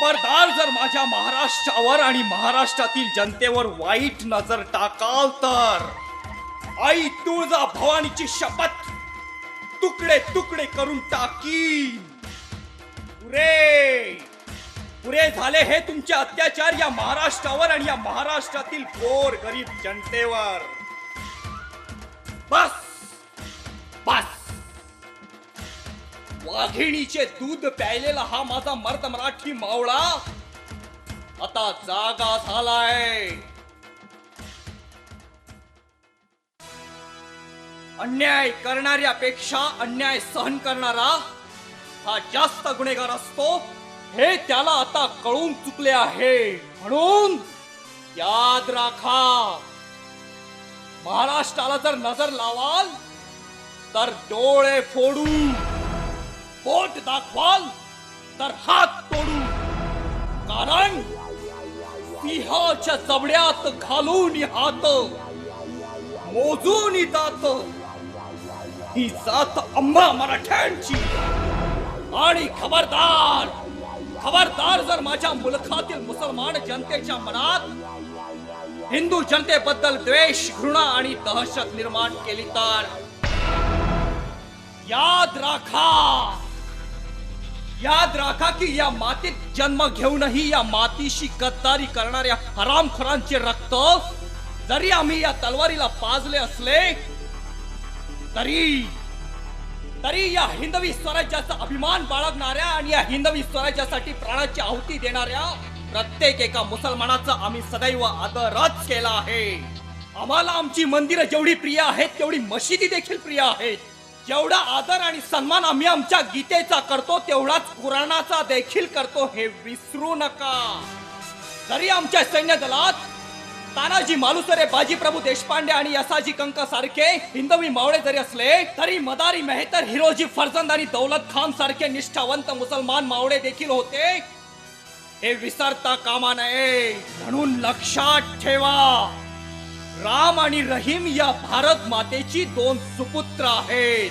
खबरदार जर माझ्या महाराष्ट्रावर आणि महाराष्ट्रातील जनतेवर वाईट नजर टाकाल तर आई तुळजा भवानीची शपथ तुकडे तुकडे करून टाकीन. पुरे. पुरे झाले हे तुमचे अत्याचार या महाराष्ट्रावर आणि या महाराष्ट्रातील गोर गरीब जनतेवर. बस. बस. वाघिणीचे दूध प्यायलेला हा माझा मर्द मराठी मावळा. आता जागा झालाय. अन्याय करणाऱ्यापेक्षा अन्याय सहन करणारा हा जास्त गुन्हेगार असतो. हे त्याला आता कळून चुकले आहे. म्हणून याद राखा. महाराष्ट्राला जर नजर लावाल तर डोळे फोडू बोट दाखवाल तर हात तोडू. कारण सिंहाच्या जबड्यात घालून हात मोजून जात ही जात अंबा मराठ्यांची. आणि खबरदार खबरदार जर माझ्या मुलखातील मुसलमान जनतेच्या मनात हिंदू जनतेबद्दल द्वेष घृणा आणि दहशत निर्माण केली तर याद राखा. याद राखा की या मातीत जन्म घेऊनही या मातीशी गद्दारी करणाऱ्या हरामखोरांचे रक्त जरी आम्ही या तलवारीला पाजले असले तरी तरी या हिंदवी स्वराज्याचा अभिमान बाळगणाऱ्या आणि या हिंदवी स्वराज्यासाठी प्राणाची आहुती देणाऱ्या प्रत्येक एका मुसलमानाचा आम्ही सदैव आदरच केला आहे. आम्हाला आमची मंदिरं जेवढी प्रिय आहेत तेवढी मशिदी देखील प्रिय आहेत. जेवढा आदर आणि सन्मान आम्ही आमच्या गीतेचा करतो तेवढाच कुराणाचा देखील करतो हे विसरू नका. तरी आमच्या सैन्य दलात तानाजी मालुसरे बाजीप्रभू देशपांडे आणि यसाजी कंक सारखे हिंदवी मावळे जरी असले तरी मदारी मेहतर हिरोजी फरजंद आणि दौलत खान सारखे निष्ठावंत मुसलमान मावळे देखील होते. हे विसरता कामा नये. म्हणून लक्षात ठेवा. राम आणि रहीम या भारत मातेची दोन सुपुत्र आहेत.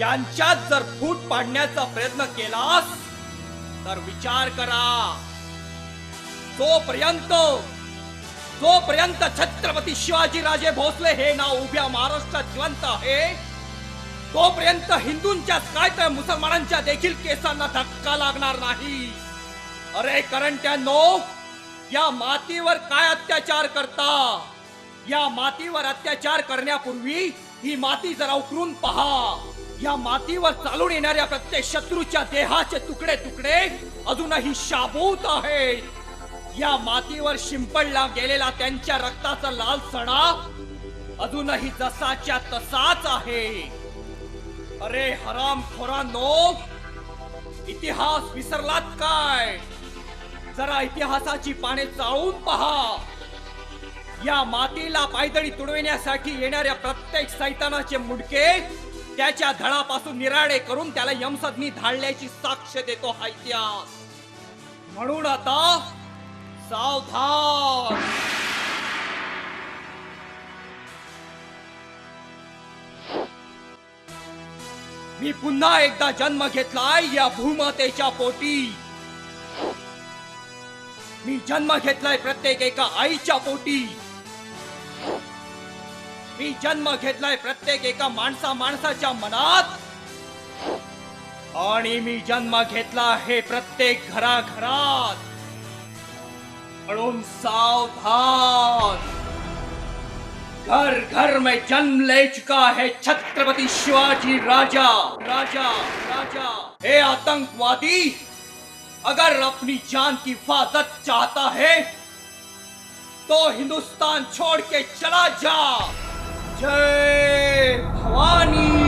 यांच्यात जर फूट पाडण्याचा प्रयत्न केलास तर विचार करा. जोपर्यंत जोपर्यंत छत्रपती शिवाजी राजे भोसले हे नाव उभ्या महाराष्ट्रात जिवंत आहे तोपर्यंत हिंदूंच्याच काय तर मुसलमानांच्या देखील केसांना धक्का लागणार नाही. अरे करंट्यानो या मातीवर काय अत्याचार करता? या मातीवर अत्याचार करण्यापूर्वी ही माती जरा उकरून पहा. या मातीवर चालून येणाऱ्या प्रत्येक शत्रूच्या देहाचे तुकडे तुकडे अजूनही शाबूत आहेत. या मातीवर शिंपडला गेलेला त्यांच्या रक्ताचा लाल सणा अजूनही जसाच्या तसाच आहे. अरे हराम खोरांनो इतिहास विसरलात काय? या इतिहासाची पाने चाळून पहा. या मातीला पायदळी तुडविण्यासाठी येणाऱ्या प्रत्येक सैतानाचे मुडके त्याच्या धडापासून निराळे करून त्याला यमसदनी धाडल्याची साक्ष देतो हा इतिहास. म्हणून आता सावधान. मी पुन्हा एकदा जन्म घेतलाय या भूमातेच्या पोटी. मी जन्म प्रत्येक एका आईच्या मी जन्म प्रत्येक मनात. मी जन्म आहे प्रत्येक घराघरात. म्हणून सावधान. घर घर में जन्म ले चुका है छत्रपति शिवाजी राजा. राजा राजा. हे आतंकवादी अगर अपनी जान की हिफाजत चाहता है तो हिंदुस्तान छोड़ के चला जा। जय भवानी।